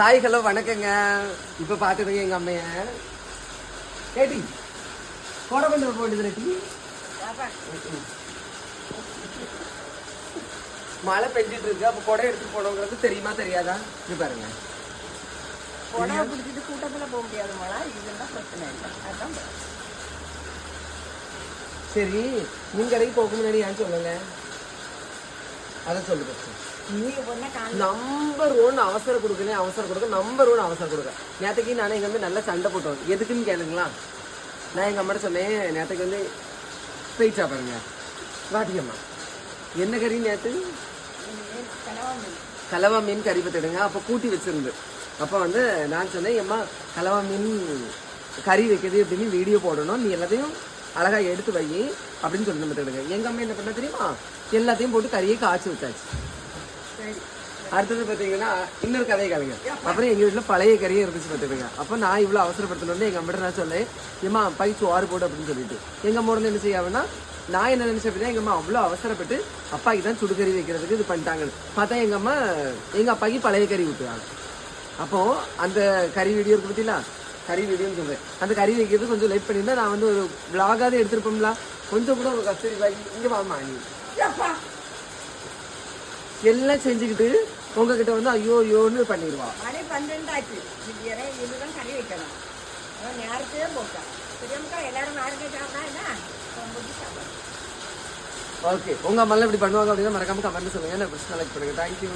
Hi hello வணக்கங்க. இப்போ பார்த்துருங்க எங்கள் அம்மைய. ஏடி கொடை கொண்டு வேண்டியது டீ மழை பெஞ்சிட்டு இருக்கு. அப்போ கொடை எடுத்துட்டு போனவங்களுக்கு தெரியுமா தெரியாதா? இது பாருங்க. புடவை பிடிச்சிட்டு கூட்டத்துல போக முடியாது மழை. இதெல்லாம் பிரச்சனை. இல்லை அதான் சரி நீங்க கடைக்கு போக முன்னாடி ஏன் சொல்லுங்க அதை சொல்லு நம்பர் ஒன் அவசரம் கொடுக்கல அவசரம் கொடுக்க நம்பர் ஒன் அவசரம் கொடுக்க. நேற்றுக்கு நானே எங்க அம்மா நல்லா சண்டை போட்டோம். எதுக்குன்னு கேளுங்களா? நான் எங்க அம்மாட்ட சொன்னேன் நேற்றுக்கு வந்து போயிட்டா பாருங்க. வாட்டியம்மா என்ன கறி நேற்று கலவா மீன். கறி பத்திடுங்க. அப்போ கூட்டி வச்சிருந்து. அப்போ வந்து நான் சொன்னேன் அம்மா கலவா மீன் கறி வைக்கிறது அப்படின்னு வீடியோ போடணும். நீ எல்லாத்தையும் அழகா எடுத்து வை. அப்படின்னு சொல்லி பார்த்துடுங்க எங்க அம்மா என்ன பண்ண தெரியுமா? எல்லாத்தையும் போட்டு கறியை காய்ச்சி வச்சாச்சு சரி அடுத்தது பார்த்தீங்கன்னா இன்னொரு கதை கதைங்க அப்புறம் எங்கள் வீட்டில் பழைய கறியே இருந்துச்சு பார்த்துக்கோங்க. அப்போ நான் இவ்வளோ அவசரப்படுத்தணும்னு எங்கள் அம்மிட்ட நான் சொன்னேன் ஏம்மா பை சோறு போடு அப்படின்னு சொல்லிட்டு. எங்கள் அம்மா என்ன செய்யாங்கன்னா நான் என்ன நினைச்சேன் அப்படின்னா எங்கள் அம்மா அவ்வளோ அவசரப்பட்டு அப்பாக்கு தான் சுடுகறி வைக்கிறதுக்கு இது பண்ணிட்டாங்கன்னு. பார்த்தா எங்கள் அம்மா எங்கள் அப்பாக்கு பழைய கறி ஊற்றுவாங்க அப்போ அந்த கறி வீடியோ இருக்கு பார்த்தீங்களா? கறி வீடியோன்னு சொல்றேன். அந்த கறி வைக்கிறது கொஞ்சம் லேட் பண்ணியிருந்தா நான் வந்து ஒரு vlog-ஆவது எடுத்திருப்போம்ல. கொஞ்சம் கூட ஒரு கஸ்தூரி பாக்கி இங்கே நீ. அப்பா எல்லாம் செஞ்சுக்கிட்டு உங்ககிட்ட வந்து ஐயோ ஐயோன்னு பண்ணிடுவா. மணி பன்னெண்டாச்சு. இது இதுதான் கறி வைக்கணும் நேரத்தையே போட்டா பெரியம்க்கா எல்லாரும் நாளைக்கு சாப்பிட்டா என்ன? ஓகே உங்க அம்மாலாம் இப்படி பண்ணுவாங்க அப்படின்னா மறக்காம கமெண்ட் சொல்லுங்க. நான் பிரச்சனை லைக் பண்ணுங்க. தேங்க்யூ